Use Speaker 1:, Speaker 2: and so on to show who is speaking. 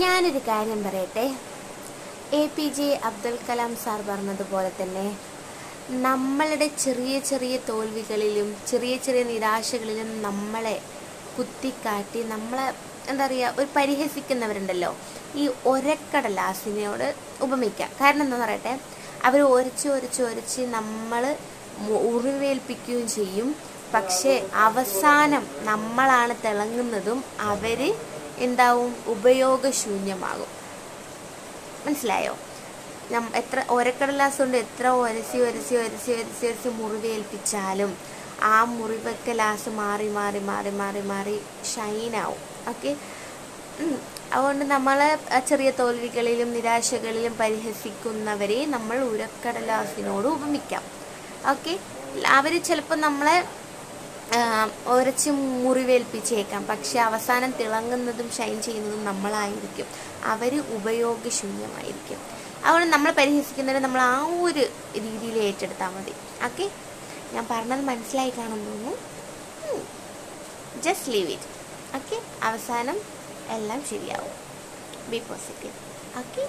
Speaker 1: ഞാനൊരു കാര്യം പറയട്ടെ? A P J Abdul Kalam sir പറഞ്ഞതുപോലെ തന്നെ നമ്മളുടെ ചെറിയ ചെറിയ തോൽവികളിലും ചെറിയ ചെറിയ നിരാശകളിലും നമ്മളെ കുത്തിക്കാട്ടി നമ്മളെ എന്താ പറയുക ഒരു പരിഹസിക്കുന്നവരുണ്ടല്ലോ. ഈ ഒരക്കടലാസിനോട് ഉപമിക്കാം. കാരണം എന്താണെന്ന് പറയട്ടെ? അവർ ഒരച്ച് ഒരച്ച് ഒരച്ച് നമ്മൾ ഉറിവേൽപ്പിക്കുകയും ചെയ്യും. പക്ഷേ അവസാനം നമ്മളാണ് തിളങ്ങുന്നതും അവർ എന്താവും? ഉപയോഗശൂന്യമാകും. മനസ്സിലായോ? നം എത്ര ഒരക്കടലാസ് കൊണ്ട് എത്ര ഒരസി ഒരസി ഒരസി ഒരസി ഒരസി മുറിവേൽപ്പിച്ചാലും ആ മുറിവൊക്കെ ലാസ് മാറി മാറി മാറി മാറി മാറി ഷൈനാവും. ഓക്കെ? അതുകൊണ്ട് നമ്മളെ ചെറിയ തോൽവികളിലും നിരാശകളിലും പരിഹസിക്കുന്നവരെ നമ്മൾ ഉരക്കടലാസിനോട് ഉപമിക്കാം. ഓക്കെ? അവർ ചിലപ്പോൾ നമ്മളെ ഉരച്ച് മുറിവേൽപ്പിച്ചേക്കാം. പക്ഷെ അവസാനം തിളങ്ങുന്നതും ഷൈൻ ചെയ്യുന്നതും നമ്മളായിരിക്കും. അവർ ഉപയോഗശൂന്യമായിരിക്കും. അതുകൊണ്ട് നമ്മൾ പരിഹസിക്കുന്നവരെ നമ്മൾ ആ ഒരു രീതിയിൽ ഏറ്റെടുത്താൽ മതി. ഓക്കെ ഞാൻ പറഞ്ഞത് മനസ്സിലായി കാണുന്നു തോന്നുന്നു. ജസ്റ്റ് ലീവ് ഇറ്റ് ഓക്കെ അവസാനം എല്ലാം ശരിയാവും. B positive okay